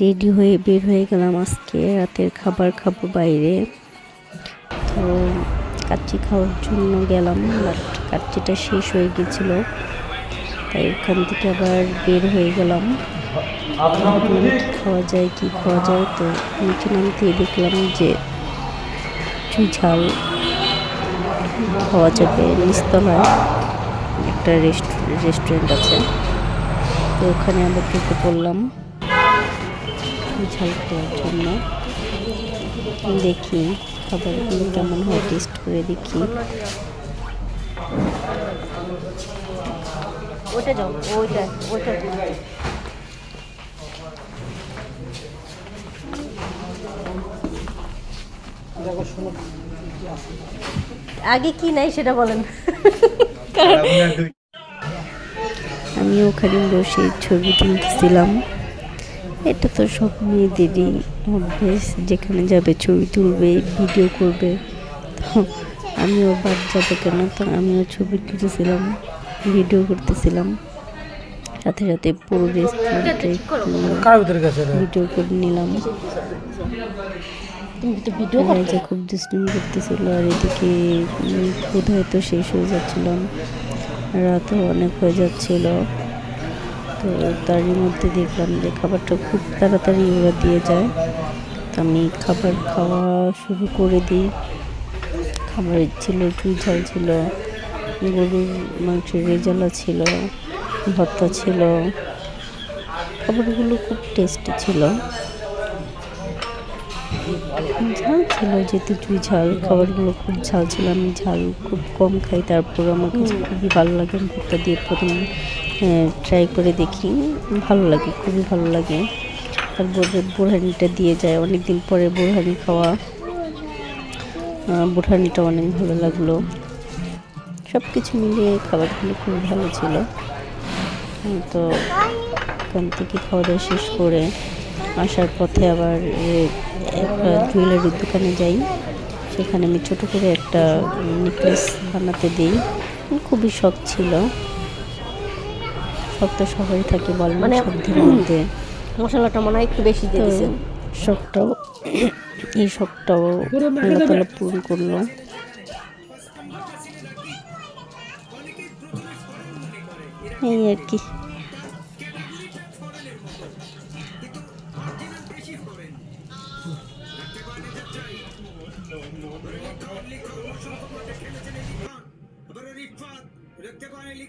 Ready হয়ে বের হয়ে গেলাম আজকে। রাতের খাবার খাব বাইরে। তো কাচ্চি খাওয়ার জন্য গেলাম বাট কাচ্চিটা শেষ হয়ে গেছিল। তাই ওখান থেকে আবার বের হয়ে গেলাম। খাওয়া যায়, কি খাওয়া যায়? তো নিচে নামতে দেখলাম যে ঝাল খাওয়া যাবে নিচতলায় একটা রেস্টুরেন্ট আছে। তো ওখানে আবার ঢুকে পড়লাম। ঝাল খাওয়ার জন্য দেখি খাবারগুলো কেমন হয় টেস্ট করে দেখি। ওইটা যাও ওইটা ওইটা আগে কি নাই সেটা বলেন। আমি ওখানে বসে ছবি তুলতেছিলাম। এটা তো সব মেয়েদেরই অভ্যেস যেখানে যাবে ছবি তুলবে ভিডিও করবে। তো আমিও বাদ যাবে কেন? তো আমিও ছবি তুলতেছিলাম ভিডিও করতেছিলাম। সাথে সাথে পুরো রেস্টুরেন্টে? ভিডিও করে। নিলাম। যে খুব দুষ্টুমি করতেছিল আর এদিকে খুদ হয়তো শেষ হয়ে যাচ্ছিলাম রাতও অনেক হয়ে যাচ্ছিল। তো তারই মধ্যে দেখলাম যে খাবারটা খুব তাড়াতাড়ি ওরা দিয়ে যায়। তো আমি খাবার খাওয়া শুরু করে দিই। খাবারের ছিল চুই ঝাল ছিল, গরুর মাংসের রেজালা ছিল, ভর্তা ছিল। খাবারগুলো খুব টেস্টি ছিল। ঝাল ছিল, যেহেতু চুই ঝাল, খাবারগুলো খুব ঝাল ছিল, আমি ঝাল খুব কম খাই, তারপর আমার কাছে খুবই ভালো লাগে ভুট্টা দিয়ে প্রথম ট্রাই করে দেখি, ভালো লাগে, খুবই ভালো লাগে। তারপরে বোরহানিটা দিয়ে যায় অনেক দিন পরে বোরহানি খাওয়া বোরহানিটা অনেক ভালো লাগল। সব কিছু মিলিয়ে খাবারগুলো খুব ভালো ছিল। তো ওখান থেকে খাওয়া দাওয়া শেষ করে আসার পথে আবার একটা জুয়েলারির দোকানে যাই। সেখানে আমি ছোট করে একটা নেকলেস বানাতে দিই। খুবই শখ ছিল। শখ তো সবাই থাকে বল মানে মধ্যে। মশলাটা মনে হয় একটু বেশি দিয়ে দিয়েছেন শখটাও এই শখটাও আল্লাহ তালা পূরণ করল। এই আর কি। rückgebeine